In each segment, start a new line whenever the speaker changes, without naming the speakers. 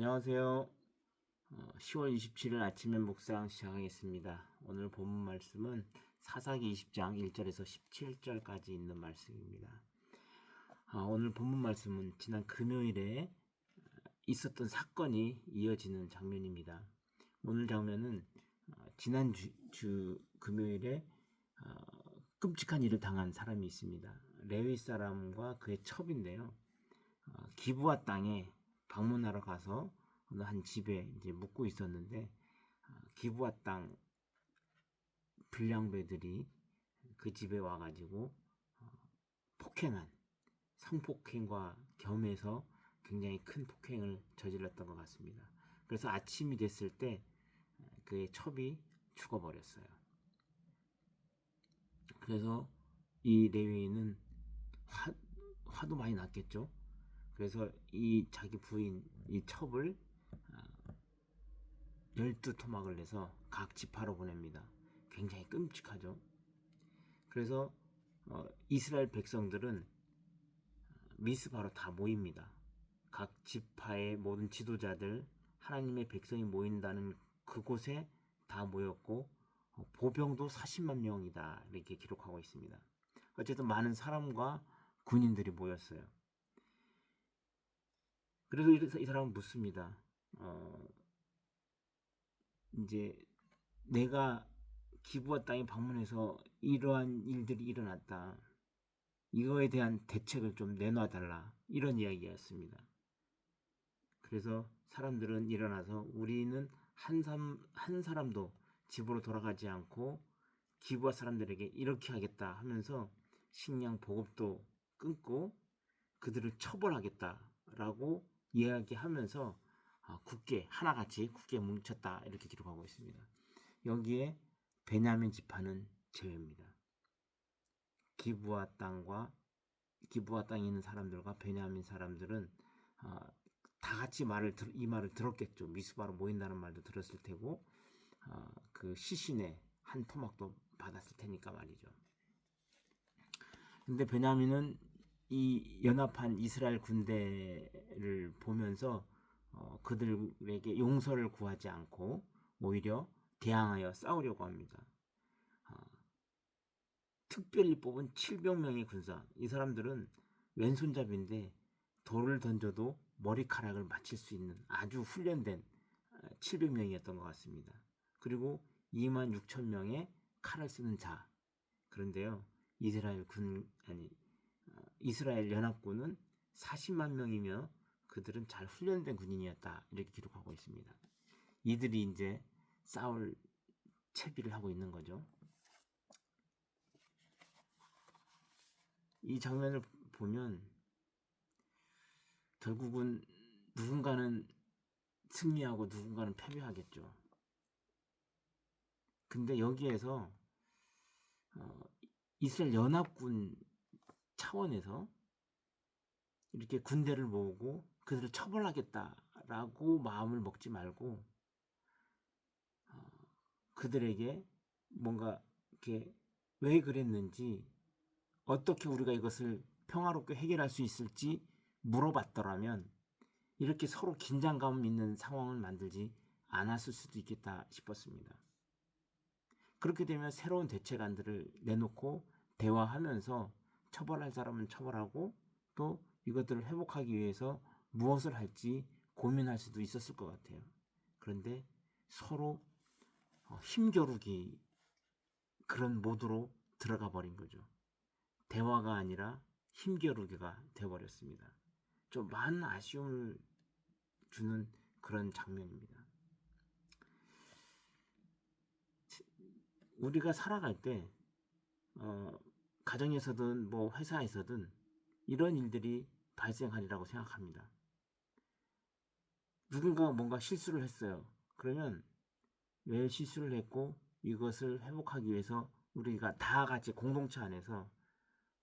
안녕하세요. 어, 10월 27일 아침에 묵상 시작하겠습니다. 오늘 본문 말씀은 사사기 20장 1절에서 17절까지 있는 말씀입니다. 아, 오늘 본문 말씀은 지난 금요일에 있었던 사건이 이어지는 장면입니다. 오늘 장면은 어, 지난 주, 주 금요일에 어, 끔찍한 일을 당한 사람이 있습니다. 레위 사람과 그의 첩인데요. 어, 기부와 땅에 방문하러 가서 어느 한 집에 이제 묵고 있었는데 어, 기부와 땅 불량배들이 그 집에 와가지고 어, 폭행한 성폭행과 겸해서 굉장히 큰 폭행을 저질렀던 것 같습니다. 그래서 아침이 됐을 때 어, 그의 첩이 죽어버렸어요. 그래서 이 레위인은 화, 화도 많이 났겠죠. 그래서 이 자기 부인 이 첩을 어, 열두 토막을 내서 각 지파로 보냅니다. 굉장히 끔찍하죠. 그래서 어, 이스라엘 백성들은 미스바로 다 모입니다. 각 지파의 모든 지도자들 하나님의 백성이 모인다는 그곳에 다 모였고 어, 보병도 40만 명이다 이렇게 기록하고 있습니다. 어쨌든 많은 사람과 군인들이 모였어요. 그래서 이, 이 사람은 묻습니다. 어, 이제 내가 기부와 땅에 방문해서 이러한 일들이 일어났다. 이거에 대한 대책을 좀 내놔달라. 이런 이야기였습니다. 그래서 사람들은 일어나서 우리는 한, 사람, 한 사람도 집으로 돌아가지 않고 기부와 사람들에게 이렇게 하겠다 하면서 식량 보급도 끊고 그들을 처벌하겠다라고 이야기하면서 아, 굳게 하나같이 굳게 뭉쳤다 이렇게 기록하고 있습니다. 여기에 베냐민 지파는 제외입니다. 기부와 땅과 기부와 땅에 있는 사람들과 베냐민 사람들은 아, 다 같이 말을 이 말을 들었겠죠. 미스바로 모인다는 말도 들었을 테고 아, 그 시신의 한 토막도 받았을 테니까 말이죠. 근데 베냐민은 이 연합한 이스라엘 군대를 보면서 어, 그들에게 용서를 구하지 않고 오히려 대항하여 싸우려고 합니다. 어, 특별히 뽑은 700명의 군사, 이 사람들은 왼손잡이인데 돌을 던져도 머리카락을 맞힐 수 있는 아주 훈련된 700명이었던 것 같습니다. 그리고 2만 6천 명의 칼을 쓰는 자. 그런데요, 이스라엘 군, 아니, 이스라엘 연합군은 40만 명이며 그들은 잘 훈련된 군인이었다. 이렇게 기록하고 있습니다. 이들이 이제 싸울 채비를 하고 있는 거죠. 이 장면을 보면 결국은 누군가는 승리하고 누군가는 패배하겠죠. 근데 여기에서 어, 이스라엘 연합군 차원에서 이렇게 군대를 모으고 그들을 처벌하겠다라고 마음을 먹지 말고 어, 그들에게 뭔가 이렇게 왜 그랬는지 어떻게 우리가 이것을 평화롭게 해결할 수 있을지 물어봤더라면 이렇게 서로 긴장감 있는 상황을 만들지 않았을 수도 있겠다 싶었습니다. 그렇게 되면 새로운 대책안들을 내놓고 대화하면서 처벌할 사람은 처벌하고 또 이것들을 회복하기 위해서 무엇을 할지 고민할 수도 있었을 것 같아요. 그런데 서로 어, 힘겨루기 그런 모드로 들어가 버린 거죠. 대화가 아니라 힘겨루기가 되어버렸습니다. 좀 많은 아쉬움을 주는 그런 장면입니다. 우리가 살아갈 때, 어, 가정에서든 뭐 회사에서든 이런 일들이 발생하리라고 생각합니다. 누군가 뭔가 실수를 했어요. 그러면 왜 실수를 했고 이것을 회복하기 위해서 우리가 다 같이 공동체 안에서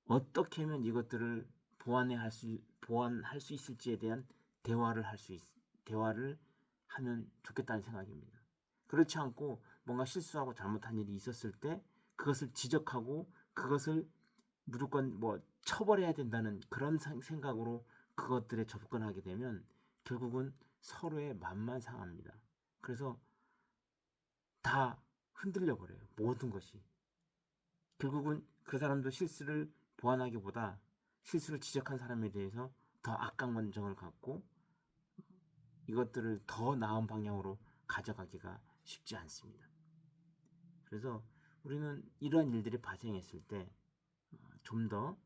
어떻게 하면 이것들을 보완해 할 수 보완할 수 있을지에 대한 대화를 할 수 있, 대화를 하면 좋겠다는 생각입니다. 그렇지 않고 뭔가 실수하고 잘못한 일이 있었을 때 그것을 지적하고 그것을 무조건 뭐 처벌해야 된다는 그런 생각으로 그것들에 접근하게 되면 결국은 서로의 맘만 상합니다. 그래서 다 흔들려 버려요. 모든 것이. 결국은 그 사람도 실수를 보완하기보다 실수를 지적한 사람에 대해서 더 악감정을 갖고 이것들을 더 나은 방향으로 가져가기가 쉽지 않습니다. 그래서 우리는 이러한 일들이 발생했을 때 좀 더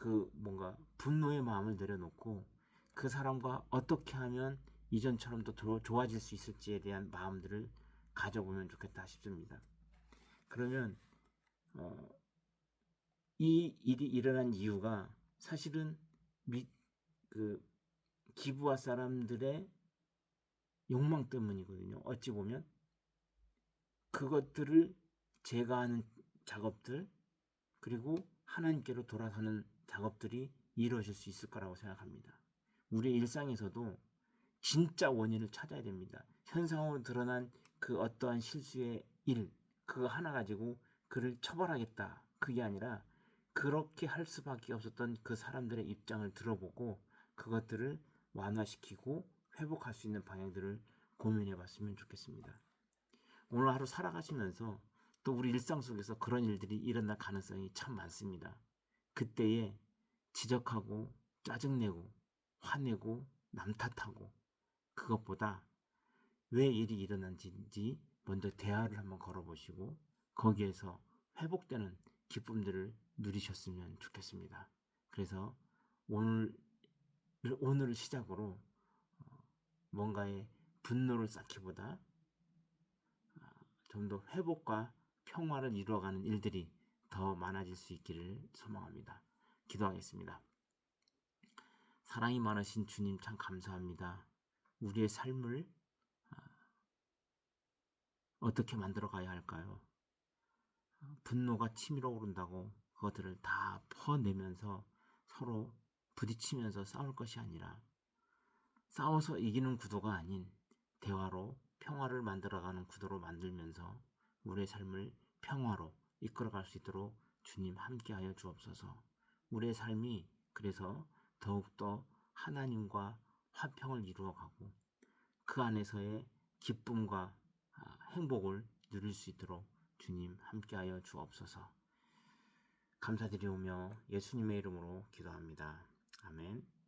그 뭔가 분노의 마음을 내려놓고 그 사람과 어떻게 하면 이전처럼 더 좋아질 수 있을지에 대한 마음들을 가져보면 좋겠다 싶습니다. 그러면 어, 이 일이 일어난 이유가 사실은 미, 그 기부와 사람들의 욕망 때문이거든요. 어찌 보면 그것들을 제거하는 작업들 그리고 하나님께로 돌아서는 작업들이 이루어질 수 있을 거라고 생각합니다. 우리의 일상에서도 진짜 원인을 찾아야 됩니다. 현상으로 드러난 그 어떠한 실수의 일, 그거 하나 가지고 그를 처벌하겠다. 그게 아니라 그렇게 할 수밖에 없었던 그 사람들의 입장을 들어보고 그것들을 완화시키고 회복할 수 있는 방향들을 고민해 봤으면 좋겠습니다. 오늘 하루 살아가시면서 또 우리 일상 속에서 그런 일들이 일어날 가능성이 참 많습니다. 그때에 지적하고 짜증내고 화내고 남 탓하고 그것보다 왜 일이 일어난지 먼저 대화를 한번 걸어보시고 거기에서 회복되는 기쁨들을 누리셨으면 좋겠습니다. 그래서 오늘 오늘을 시작으로 어, 뭔가의 분노를 쌓기보다 아, 좀더 회복과 평화를 이루어가는 일들이 더 많아질 수 있기를 소망합니다. 기도하겠습니다. 사랑이 많으신 주님 참 감사합니다. 우리의 삶을 아, 어떻게 만들어 가야 할까요? 분노가 치밀어 오른다고 그것들을 다 퍼내면서 서로 부딪히면서 싸울 것이 아니라 싸워서 이기는 구도가 아닌 대화로 평화를 만들어가는 구도로 만들면서 우리의 삶을 평화로 이끌어갈 수 있도록 주님 함께하여 주옵소서. 우리의 삶이 그래서 더욱더 하나님과 화평을 이루어가고 그 안에서의 기쁨과 아, 행복을 누릴 수 있도록 주님 함께하여 주옵소서. 감사드리오며 예수님의 이름으로 기도합니다. 아멘.